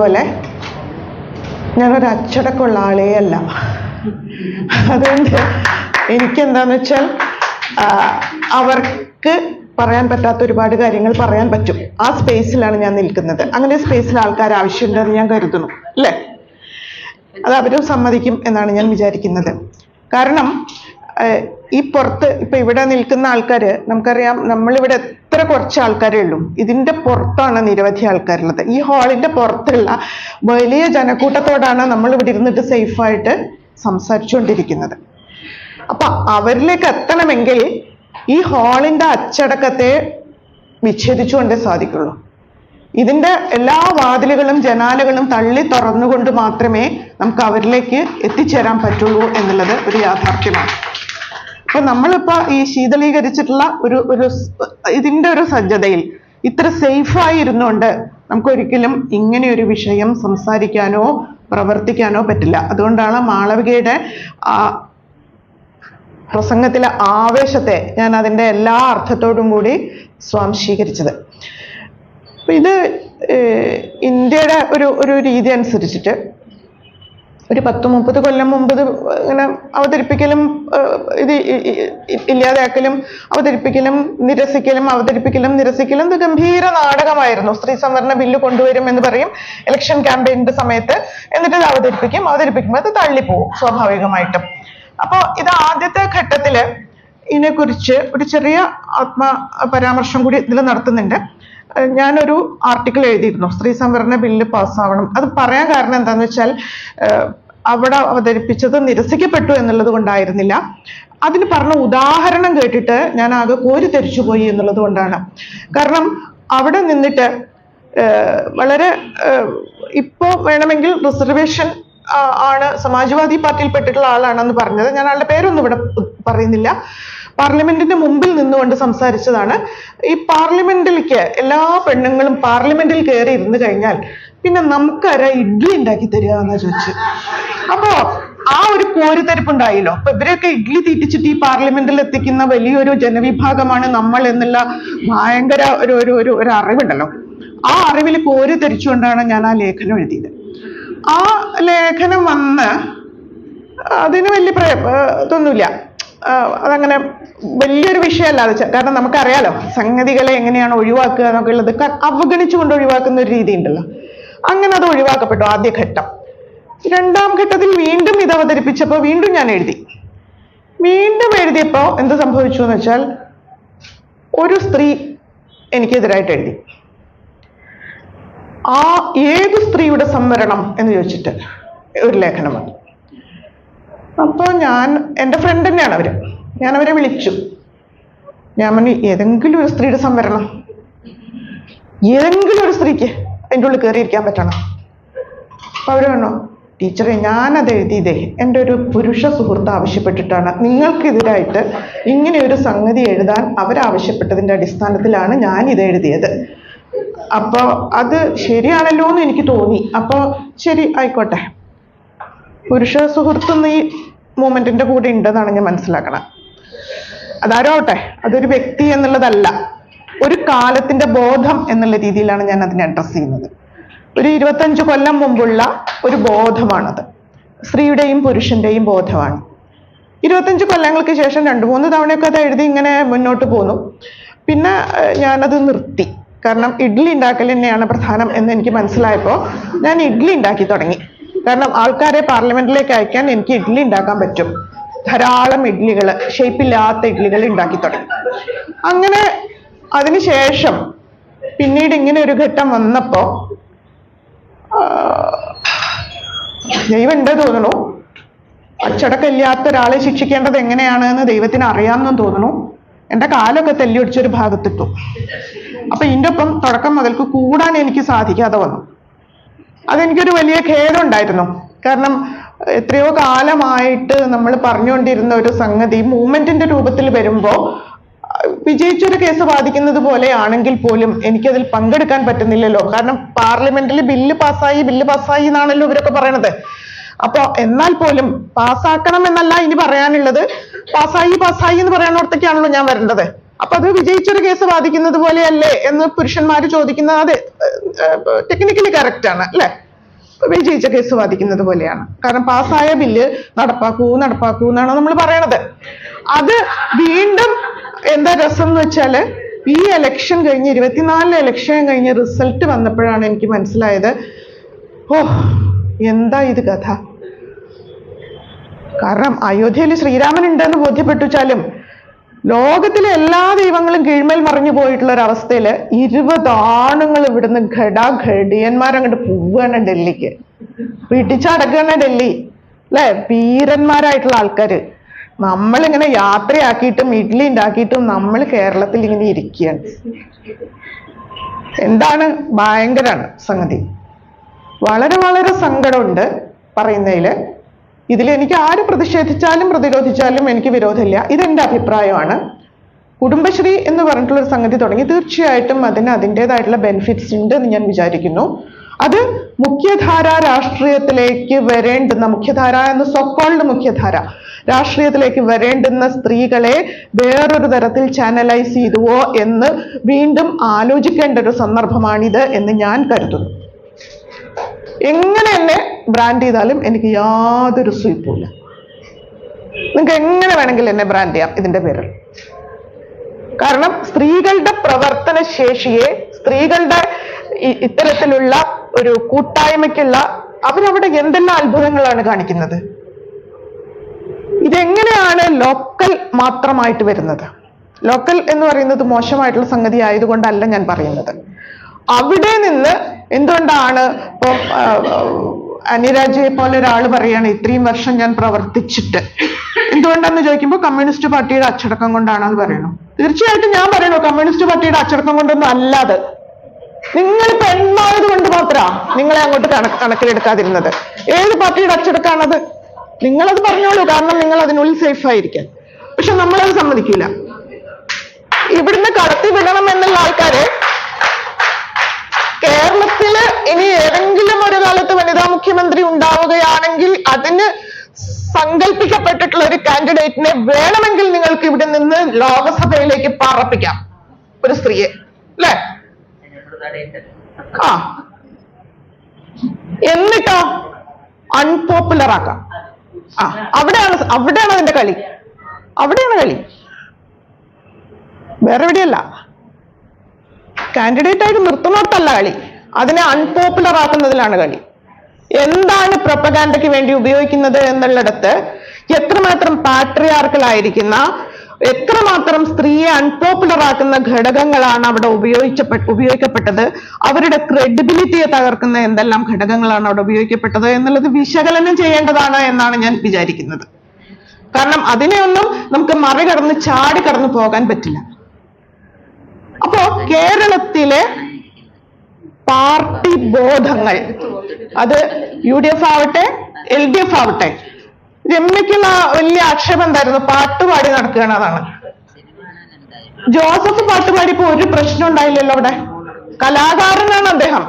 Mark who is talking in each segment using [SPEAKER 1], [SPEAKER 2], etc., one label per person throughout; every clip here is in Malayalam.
[SPEAKER 1] പറഞ്ഞതുപോലെ ഞാനൊരു അച്ചടക്കമുള്ള ആളേ അല്ല. അതുകൊണ്ട് എനിക്കെന്താന്ന് വെച്ചാൽ അവർക്ക് പറയാൻ പറ്റാത്ത ഒരുപാട് കാര്യങ്ങൾ പറയാൻ പറ്റും. ആ സ്പേസിലാണ് ഞാൻ നിൽക്കുന്നത്. അങ്ങനെ സ്പേസിൽ ആൾക്കാർ ആവശ്യമുണ്ടെന്ന് ഞാൻ കരുതുന്നു അല്ലേ? അത് അവരും സമ്മതിക്കും എന്നാണ് ഞാൻ വിചാരിക്കുന്നത്. കാരണം ഈ പുറത്ത് ഇപ്പൊ ഇവിടെ നിൽക്കുന്ന ആൾക്കാര് നമുക്കറിയാം നമ്മളിവിടെ എത്ര കുറച്ച് ആൾക്കാരേ ഉള്ളൂ. ഇതിന്റെ പുറത്താണ് നിരവധി ആൾക്കാരുള്ളത്. ഈ ഹാളിന്റെ പുറത്തുള്ള വലിയ ജനക്കൂട്ടത്തോടാണ് നമ്മൾ ഇവിടെ ഇരുന്നിട്ട് സേഫായിട്ട് സംസാരിച്ചുകൊണ്ടിരിക്കുന്നത്. അപ്പൊ അവരിലേക്ക് എത്തണമെങ്കിൽ ഈ ഹാളിന്റെ അച്ചടക്കത്തെ വിച്ഛേദിച്ചുകൊണ്ടേ സാധിക്കുള്ളൂ. ഇതിന്റെ എല്ലാ വാതിലുകളും ജനാലകളും തള്ളി തുറന്നുകൊണ്ട് മാത്രമേ നമുക്ക് അവരിലേക്ക് എത്തിച്ചേരാൻ പറ്റുള്ളൂ എന്നുള്ളത് ഒരു യാഥാർത്ഥ്യമാണ്. അപ്പൊ നമ്മളിപ്പോ ഈ ശീതളീകരിച്ചിട്ടുള്ള ഒരു ഒരു ഇതിന്റെ ഒരു സജ്ജതയിൽ ഇത്ര സേഫായി ഇരുന്നുകൊണ്ട് നമുക്ക് ഒരിക്കലും ഇങ്ങനെ ഒരു വിഷയം സംസാരിക്കാനോ പ്രവർത്തിക്കാനോ പറ്റില്ല. അതുകൊണ്ടാണ് മാളവികയുടെ പ്രസംഗത്തിലെ ആവേശത്തെ ഞാൻ അതിന്റെ എല്ലാ അർത്ഥത്തോടും കൂടി സ്വാംശീകരിച്ചത്. ഇത് ഇന്ത്യയുടെ ഒരു ഒരു രീതി അനുസരിച്ചിട്ട് ഒരു പത്ത് മുപ്പത് കൊല്ലം മുമ്പ് ഇങ്ങനെ അവതരിപ്പിക്കലും ഇത് ഇല്ലാതാക്കലും അവതരിപ്പിക്കലും നിരസിക്കലും അവതരിപ്പിക്കലും നിരസിക്കലും ഇത് ഗംഭീര നാടകമായിരുന്നു. സ്ത്രീ സംവരണ ബില്ല് കൊണ്ടുവരും എന്ന് പറയും. ഇലക്ഷൻ ക്യാമ്പയിനിന്റെ സമയത്ത് എന്നിട്ട് ഇത് അവതരിപ്പിക്കും. അവതരിപ്പിക്കുമ്പോൾ അത് തള്ളിപ്പോവും സ്വാഭാവികമായിട്ടും. അപ്പോൾ ഇത് ആദ്യത്തെ ഘട്ടത്തിൽ ഇതിനെക്കുറിച്ച് ഒരു ചെറിയ ആത്മ പരാമർശം കൂടി ഇതിൽ നടത്തുന്നുണ്ട്. ഞാനൊരു ആർട്ടിക്കിൾ എഴുതിയിരുന്നു. സ്ത്രീ സംവരണ ബില്ല് പാസ്സാവണം. അത് പറയാൻ കാരണം എന്താണെന്ന് വെച്ചാൽ അവിടെ അവതരിപ്പിച്ചത് നിരസിക്കപ്പെട്ടു എന്നുള്ളത് കൊണ്ടായിരുന്നില്ല. അതിന് പറഞ്ഞ ഉദാഹരണം കേട്ടിട്ട് ഞാൻ ആകെ കോരി തെറിച്ചു പോയി എന്നുള്ളത് കൊണ്ടാണ്. കാരണം അവിടെ നിന്നിട്ട് വളരെ ഇപ്പോ വേണമെങ്കിൽ റിസർവേഷൻ ആണ് സമാജ്വാദി പാർട്ടിയിൽപ്പെട്ടിട്ടുള്ള ആളാണെന്ന് പറഞ്ഞത്. ഞാൻ ആളുടെ പേരൊന്നും ഇവിടെ പറയുന്നില്ല. പാർലമെന്റിന്റെ മുമ്പിൽ നിന്നുകൊണ്ട് സംസാരിച്ചതാണ്. ഈ പാർലമെന്റിലേക്ക് എല്ലാ പെണ്ണുങ്ങളും പാർലമെന്റിൽ കയറി ഇരുന്ന് കഴിഞ്ഞാൽ പിന്നെ നമുക്കാരാ ഇഡ്ഡലി ഉണ്ടാക്കി തരിക എന്നാ ചോദിച്ചു അപ്പോ ആ ഒരു കോരിത്തരിപ്പുണ്ടായില്ലോ. അപ്പൊ ഇവരെയൊക്കെ ഇഡ്ഡലി തീറ്റിച്ചിട്ട് ഈ പാർലമെന്റിൽ എത്തിക്കുന്ന വലിയൊരു ജനവിഭാഗമാണ് നമ്മൾ എന്നുള്ള ഭയങ്കര ഒരു ഒരു ഒരു ഒരു അറിവുണ്ടല്ലോ. ആ അറിവിൽ കോരിത്തരിച്ചുകൊണ്ടാണ് ഞാൻ ആ ലേഖനം എഴുതിയത്. ആ ലേഖനം വന്ന് അതിന് വലിയ പ്രയ ഇതൊന്നുമില്ല. അതങ്ങനെ വലിയൊരു വിഷയമല്ല. അത് കാരണം നമുക്കറിയാലോ സംഗതികളെ എങ്ങനെയാണ് ഒഴിവാക്കുക എന്നൊക്കെ ഉള്ളത് അവഗണിച്ചു അവഗണിച്ചുകൊണ്ട് ഒഴിവാക്കുന്ന ഒരു രീതി ഉണ്ടല്ലോ അങ്ങനെ അത് ഒഴിവാക്കപ്പെട്ടു ആദ്യ ഘട്ടം. രണ്ടാം ഘട്ടത്തിൽ വീണ്ടും ഇത് അവതരിപ്പിച്ചപ്പോൾ വീണ്ടും ഞാൻ എഴുതി. വീണ്ടും എഴുതിയപ്പോൾ എന്ത് സംഭവിച്ചു എന്ന് വെച്ചാൽ ഒരു സ്ത്രീ എനിക്കെതിരായിട്ട് എഴുതി. ആ ഏത് സ്ത്രീയുടെ സംവരണം എന്ന് ചോദിച്ചിട്ട് ഒരു ലേഖനം വന്നു. അപ്പോൾ ഞാൻ എന്റെ ഫ്രണ്ട് തന്നെയാണ് അവർ. ഞാൻ അവരെ വിളിച്ചു. ഞാൻ പറഞ്ഞു ഏതെങ്കിലും ഒരു സ്ത്രീയുടെ സംവരണം. ഏതെങ്കിലും ഒരു സ്ത്രീക്ക് അതിന്റെ ഉള്ളിൽ കയറിയിരിക്കാൻ പറ്റണം. അപ്പൊ അവർ പറഞ്ഞു ടീച്ചറെ ഞാനത് എഴുതിയതേ എന്റെ ഒരു പുരുഷ സുഹൃത്ത് ആവശ്യപ്പെട്ടിട്ടാണ്. നിങ്ങൾക്കെതിരായിട്ട് ഇങ്ങനെ ഒരു സംഗതി എഴുതാൻ അവരാവശ്യപ്പെട്ടതിന്റെ അടിസ്ഥാനത്തിലാണ് ഞാൻ ഇത് എഴുതിയത്. അപ്പോൾ അത് ശരിയാണല്ലോ എന്ന് എനിക്ക് തോന്നി. അപ്പോൾ ശരി ആയിക്കോട്ടെ. പുരുഷ സുഹൃത്തും ഈ മൂമെന്റിന്റെ കൂടെ ഉണ്ടെന്നാണ് ഞാൻ മനസ്സിലാക്കണം അതാരോ ആവട്ടെ അതൊരു വ്യക്തി എന്നുള്ളതല്ല. ഒരു കാലത്തിന്റെ ബോധം എന്നുള്ള രീതിയിലാണ് ഞാൻ അതിനെ അഡ്രസ് ചെയ്യുന്നത്. ഒരു ഇരുപത്തഞ്ച് കൊല്ലം മുമ്പുള്ള ഒരു ബോധമാണത്. സ്ത്രീയുടെയും പുരുഷന്റെയും ബോധമാണ്. ഇരുപത്തഞ്ച് കൊല്ലങ്ങൾക്ക് ശേഷം രണ്ട് മൂന്ന് തവണയൊക്കെ അത് എഴുതി ഇങ്ങനെ മുന്നോട്ട് പോന്നു. പിന്നെ ഞാനത് നിർത്തി. കാരണം ഇഡ്ഡലി ഉണ്ടാക്കൽ തന്നെയാണ് പ്രധാനം എന്ന് എനിക്ക് മനസ്സിലായപ്പോൾ ഞാൻ ഇഡ്ഡലി ഉണ്ടാക്കി തുടങ്ങി. കാരണം ആൾക്കാരെ പാർലമെന്റിലേക്ക് അയക്കാൻ എനിക്ക് ഇഡ്ഡലി ഉണ്ടാക്കാൻ പറ്റും. ധാരാളം ഇഡ്ഡലികൾ ഷേപ്പില്ലാത്ത ഇഡ്ഡലികൾ ഉണ്ടാക്കി തുടങ്ങി. അങ്ങനെ അതിനുശേഷം പിന്നീട് ഇങ്ങനെ ഒരു ഘട്ടം വന്നപ്പോ ദൈവം ഉണ്ട് തോന്നുന്നു അച്ചടക്കമില്ലാത്ത ഒരാളെ ശിക്ഷിക്കേണ്ടത് എങ്ങനെയാണ് എന്ന് ദൈവത്തിന് അറിയാമെന്നും തോന്നുന്നു എന്റെ കാലൊക്കെ തെല്ലിയൊടിച്ചൊരു ഭാഗത്തിട്ടു. അപ്പൊ ഇതിന്റെ ഒപ്പം തുടക്കം മുതൽക്ക് കൂടാൻ എനിക്ക് സാധിക്കാതെ വന്നു. അതെനിക്കൊരു വലിയ ഖേദമുണ്ടായിരുന്നു. കാരണം എത്രയോ കാലമായിട്ട് നമ്മൾ പറഞ്ഞുകൊണ്ടിരുന്ന ഒരു സംഗതി മൂവ്മെന്റിന്റെ രൂപത്തിൽ വരുമ്പോൾ വിജയിച്ചൊരു കേസ് വാദിക്കുന്നത് പോലെയാണെങ്കിൽ പോലും എനിക്കതിൽ പങ്കെടുക്കാൻ പറ്റുന്നില്ലല്ലോ. കാരണം പാർലമെന്റിൽ ബില്ല് പാസ്സായി ബില്ല് പാസ്സായി എന്നാണല്ലോ ഇവരൊക്കെ പറയണത്. അപ്പൊ എന്നാൽ പോലും പാസ്സാക്കണം എന്നല്ല ഇനി പറയാനുള്ളത്. പാസ്സായി പാസ്സായി എന്ന് പറയാനോടത്തേക്കാണല്ലോ ഞാൻ വരേണ്ടത്. അപ്പൊ അത് വിജയിച്ചൊരു കേസ് വാദിക്കുന്നത് പോലെയല്ലേ എന്ന് പുരുഷന്മാർ ചോദിക്കുന്നത് അത് ടെക്നിക്കലി കറക്റ്റ് ആണ് അല്ലെ? വിജയിച്ച കേസ് വാദിക്കുന്നത് പോലെയാണ്. കാരണം പാസ്സായ ബില്ല് നടപ്പാക്കൂ നടപ്പാക്കൂ എന്നാണ് നമ്മൾ പറയണത്. അത് വീണ്ടും എന്താ രസം എന്ന് വെച്ചാൽ ഈ ഇലക്ഷൻ കഴിഞ്ഞ് ഇരുപത്തിനാലിലെ ഇലക്ഷൻ കഴിഞ്ഞ് റിസൾട്ട് വന്നപ്പോഴാണ് എനിക്ക് മനസ്സിലായത് ഓ എന്താ ഇത് കഥ? കാരണം അയോധ്യയിൽ ശ്രീരാമൻ ഉണ്ടെന്ന് ബോധ്യപ്പെട്ടുവെച്ചാലും ലോകത്തിലെ എല്ലാ ദൈവങ്ങളും കീഴ്മേൽ മറിഞ്ഞു പോയിട്ടുള്ള ഒരു അവസ്ഥയിൽ ഇരുപത് ആണുങ്ങൾ ഇവിടുന്ന് ഘടാഘടിയന്മാരങ്ങോട്ട് പോവുകയാണ് ഡൽഹിക്ക്. പിടിച്ചടക്കുകയാണ് ഡൽഹി. അല്ലെ വീരന്മാരായിട്ടുള്ള ആൾക്കാര്. നമ്മളിങ്ങനെ യാത്രയാക്കിയിട്ടും ഇഡ്ഡലി ഉണ്ടാക്കിയിട്ടും നമ്മൾ കേരളത്തിൽ ഇങ്ങനെ ഇരിക്കുകയാണ്. എന്താണ് ഭയങ്കരാണ് സംഗതി. വളരെ വളരെ സങ്കടമുണ്ട് പറയുന്നതിൽ. ഇതിൽ എനിക്ക് ആര് പ്രതിഷേധിച്ചാലും പ്രതിരോധിച്ചാലും എനിക്ക് വിരോധമില്ല. ഇതെന്റെ അഭിപ്രായമാണ്. കുടുംബശ്രീ എന്ന് പറഞ്ഞിട്ടുള്ള ഒരു സംഗതി തുടങ്ങി. തീർച്ചയായിട്ടും അതിന് അതിന്റെതായിട്ടുള്ള ബെനിഫിറ്റ്സ് ഉണ്ട് എന്ന് ഞാൻ വിചാരിക്കുന്നു. അത് മുഖ്യധാര രാഷ്ട്രീയത്തിലേക്ക് വരേണ്ടുന്ന മുഖ്യധാര എന്ന് സൊക്കോൾഡ് മുഖ്യധാര. രാഷ്ട്രീയത്തിലേക്ക് വരേണ്ടുന്ന സ്ത്രീകളെ വേറൊരു തരത്തിൽ ചാനലൈസ് ചെയ്തുവോ എന്ന് വീണ്ടും ആലോചിക്കേണ്ട ഒരു സന്ദർഭമാണിത് എന്ന് ഞാൻ കരുതുന്നു. എങ്ങനെ എന്നെ ബ്രാൻഡ് ചെയ്താലും എനിക്ക് യാതൊരു സ്വീപ്പുമില്ല നിങ്ങൾക്ക് എങ്ങനെ വേണമെങ്കിലും എന്നെ ബ്രാൻഡ് ചെയ്യാം ഇതിന്റെ പേരിൽ. കാരണം സ്ത്രീകളുടെ പ്രവർത്തന ശേഷിയെ സ്ത്രീകളുടെ ഇത്തരത്തിലുള്ള ഒരു കൂട്ടായ്മയ്ക്കുള്ള അവരവിടെ എന്തെല്ലാം അത്ഭുതങ്ങളാണ് കാണിക്കുന്നത്? ഇതെങ്ങനെയാണ് ലോക്കൽ മാത്രമായിട്ട് വരുന്നത്? ലോക്കൽ എന്ന് പറയുന്നത് മോശമായിട്ടുള്ള സംഗതി ആയതുകൊണ്ടല്ല ഞാൻ പറയുന്നത്. അവിടെ നിന്ന് എന്തുകൊണ്ടാണ് ഇപ്പൊ ആ, അനിരാജയെ പോലെ ഒരാൾ പറയാണ് ഇത്രയും വർഷം ഞാൻ പ്രവർത്തിച്ചിട്ട്. എന്തുകൊണ്ടാന്ന് ചോദിക്കുമ്പോൾ കമ്മ്യൂണിസ്റ്റ് പാർട്ടിയുടെ അച്ചടക്കം കൊണ്ടാണ് കൊണ്ടാണെന്ന് പറയണു തീർച്ചയായിട്ടും ഞാൻ പറയണു കമ്മ്യൂണിസ്റ്റ് പാർട്ടിയുടെ അച്ചടക്കം കൊണ്ടൊന്നും അല്ലാതെ നിങ്ങൾ പെണ്ണായത് കൊണ്ട് മാത്രാ നിങ്ങളെ അങ്ങോട്ട് കണ- കണക്കിലെടുക്കാതിരുന്നത്. ഏത് പാർട്ടിയുടെ അച്ചടക്കാണത്? നിങ്ങളത് പറഞ്ഞോളൂ കാരണം നിങ്ങൾ അതിനുള്ളിൽ സേഫ് ആയിരിക്കാൻ പക്ഷെ നമ്മളത് സമ്മതിക്കില്ല ഇവിടുന്ന് കടത്തി വിടണം എന്നുള്ള ആൾക്കാരെ കേരളത്തിൽ ഇനി ഏതെങ്കിലും ഒരു കാലത്ത് വനിതാ മുഖ്യമന്ത്രി ഉണ്ടാവുകയാണെങ്കിൽ അതിന് സങ്കല്പിക്കപ്പെട്ടിട്ടുള്ള ഒരു കാൻഡിഡേറ്റിനെ വേണമെങ്കിൽ നിങ്ങൾക്ക് ഇവിടെ നിന്ന് ലോകസഭയിലേക്ക് പാർപ്പിക്കാം ഒരു സ്ത്രീയെ. അല്ലേ? ആ. എന്നിട്ടോ? അൺപോപ്പുലർ ആക്കാം. ആ അവിടെയാണ് അവിടെയാണ് അതിന്റെ കളി. അവിടെയാണ് കളി. വേറെ എവിടെയല്ല. കാൻഡിഡേറ്റ് ആയിട്ട് നിർത്തുന്നിടത്തല്ല കളി. അതിനെ അൺപോപ്പുലർ ആക്കുന്നതിലാണ് കളി. എന്താണ് പ്രൊപ്പഗാൻഡയ്ക്ക് വേണ്ടി ഉപയോഗിക്കുന്നത് എന്നുള്ളിടത്ത് എത്രമാത്രം പാട്രിയാർക്കൽ ആയിരിക്കുന്ന എത്രമാത്രം സ്ത്രീയെ അൺപോപ്പുലർ ആക്കുന്ന ഘടകങ്ങളാണ് അവിടെ ഉപയോഗിച്ചപ്പെട്ട ഉപയോഗിക്കപ്പെട്ടത് അവരുടെ ക്രെഡിബിലിറ്റിയെ തകർക്കുന്ന എന്തെല്ലാം ഘടകങ്ങളാണ് അവിടെ ഉപയോഗിക്കപ്പെട്ടത് എന്നുള്ളത് വിശകലനം ചെയ്യേണ്ടതാണ് എന്നാണ് ഞാൻ വിചാരിക്കുന്നത്. കാരണം അതിനെയൊന്നും നമുക്ക് മറികടന്ന് ചാടി കടന്നു പോകാൻ പറ്റില്ല. അപ്പോ കേരളത്തിലെ പാർട്ടി ബോധങ്ങൾ. അത് യു ഡി എഫ് ആവട്ടെ. എൽ ഡി എഫ് ആവട്ടെ രമ്യക്കുള്ള വലിയ ആക്ഷേപം എന്തായിരുന്നു? പാട്ടുപാടി നടക്കുകയാണ് ജോസഫ് പാട്ടുപാടിയപ്പോ ഒരു പ്രശ്നം ഉണ്ടായില്ലല്ലോ അവിടെ. കലാകാരനാണ് അദ്ദേഹം.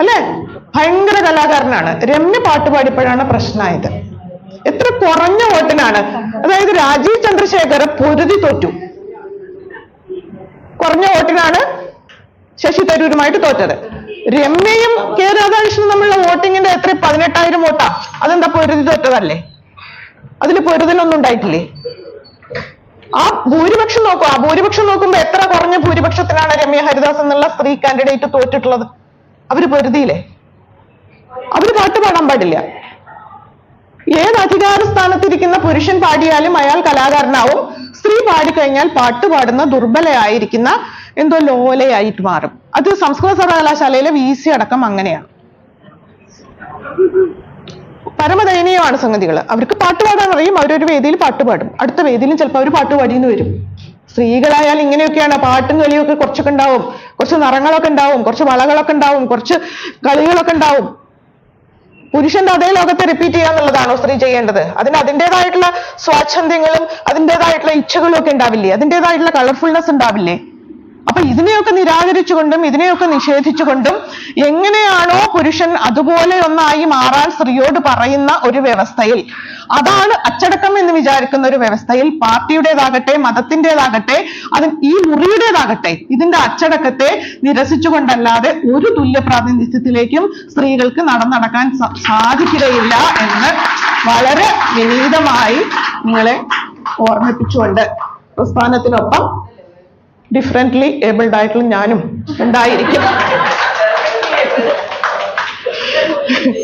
[SPEAKER 1] അല്ലെ? ഭയങ്കര കലാകാരനാണ്. രമ്യ പാട്ട് പാടിയപ്പോഴാണ് പ്രശ്നമായത്. എത്ര കുറഞ്ഞ വോട്ടിനാണ്. അതായത് രാജീവ് ചന്ദ്രശേഖർ പൊരുതി തോറ്റു. കുറഞ്ഞ വോട്ടിനാണ് ശശി തരൂരുമായിട്ട് തോറ്റത്. രമ്യയും കെ രാധാകൃഷ്ണനും തമ്മിലുള്ള വോട്ടിങ്ങിന്റെ എത്ര? പതിനെട്ടായിരം വോട്ടാ. അതെന്താ പൊരുതി തോറ്റതല്ലേ? അതിൽ പൊരുതിനൊന്നും ഉണ്ടായിട്ടില്ലേ? ആ ഭൂരിപക്ഷം നോക്കുക ആ ഭൂരിപക്ഷം നോക്കുമ്പോ എത്ര കുറഞ്ഞ ഭൂരിപക്ഷത്തിനാണ് രമ്യ ഹരിദാസ് എന്നുള്ള സ്ത്രീ കാൻഡിഡേറ്റ് തോറ്റിട്ടുള്ളത്? അവർ പൊരുതിയില്ലേ? അവർ പാട്ട് പാടാൻ പാടില്ല. ഏത് അധികാര സ്ഥാനത്തിരിക്കുന്ന പുരുഷൻ പാടിയാലും അയാൾ കലാകാരനാവും. സ്ത്രീ പാടിക്കഴിഞ്ഞാൽ പാട്ട് പാടുന്ന ദുർബലയായിരിക്കുന്ന എന്തോ ലോലയായിട്ട് മാറും. അത് സംസ്കൃത സർവകലാശാലയിലെ വി സി അടക്കം അങ്ങനെയാണ്. പരമദയനീയമാണ് സംഗതികൾ അവർക്ക് പാട്ട് പാടാൻ അറിയും അവരൊരു വേദിയിൽ പാട്ട് പാടും. അടുത്ത വേദിയിലും ചിലപ്പോൾ അവർ പാട്ട് പാടിയെന്ന് വരും. സ്ത്രീകളായാൽ ഇങ്ങനെയൊക്കെയാണ് പാട്ടും കളിയൊക്കെ കുറച്ചൊക്കെ ഉണ്ടാവും. കുറച്ച് നിറങ്ങളൊക്കെ ഉണ്ടാവും കുറച്ച് വളകളൊക്കെ ഉണ്ടാവും കുറച്ച് കളികളൊക്കെ ഉണ്ടാവും. പുരുഷന്റെ അതേ ലോകത്തെ റിപ്പീറ്റ് ചെയ്യുക എന്നുള്ളതാണോ സ്ത്രീ ചെയ്യേണ്ടത്? അതിന് അതിന്റെതായിട്ടുള്ള സ്വാച്ഛന്ദ്യങ്ങളും അതിന്റെതായിട്ടുള്ള ഇച്ഛകളും ഒക്കെ ഉണ്ടാവില്ലേ? അതിന്റെതായിട്ടുള്ള കളർഫുൾനെസ് ഉണ്ടാവില്ലേ? അപ്പൊ ഇതിനെയൊക്കെ നിരാകരിച്ചുകൊണ്ടും ഇതിനെയൊക്കെ നിഷേധിച്ചുകൊണ്ടും എങ്ങനെയാണോ പുരുഷൻ അതുപോലെ ഒന്നായി മാറാൻ സ്ത്രീയോട് പറയുന്ന ഒരു വ്യവസ്ഥയിൽ. അതാണ് അച്ചടക്കം എന്ന് വിചാരിക്കുന്ന ഒരു വ്യവസ്ഥയിൽ പാർട്ടിയുടേതാകട്ടെ മതത്തിന്റെതാകട്ടെ അത് ഈ മുറിയുടേതാകട്ടെ ഇതിന്റെ അച്ചടക്കത്തെ നിരസിച്ചുകൊണ്ടല്ലാതെ ഒരു തുല്യ പ്രാതിനിധ്യത്തിലേക്കും സ്ത്രീകൾക്ക് നടന്നടക്കാൻ സാധിക്കുകയില്ല എന്ന് വളരെ വിനീതമായി നിങ്ങളെ ഓർമ്മിപ്പിച്ചുകൊണ്ട് പ്രസ്ഥാനത്തിനൊപ്പം ഡിഫറെന്റ്ലി ഏബിൾഡ് ആയിട്ടുള്ള ഞാനും ഉണ്ടായിരിക്കും.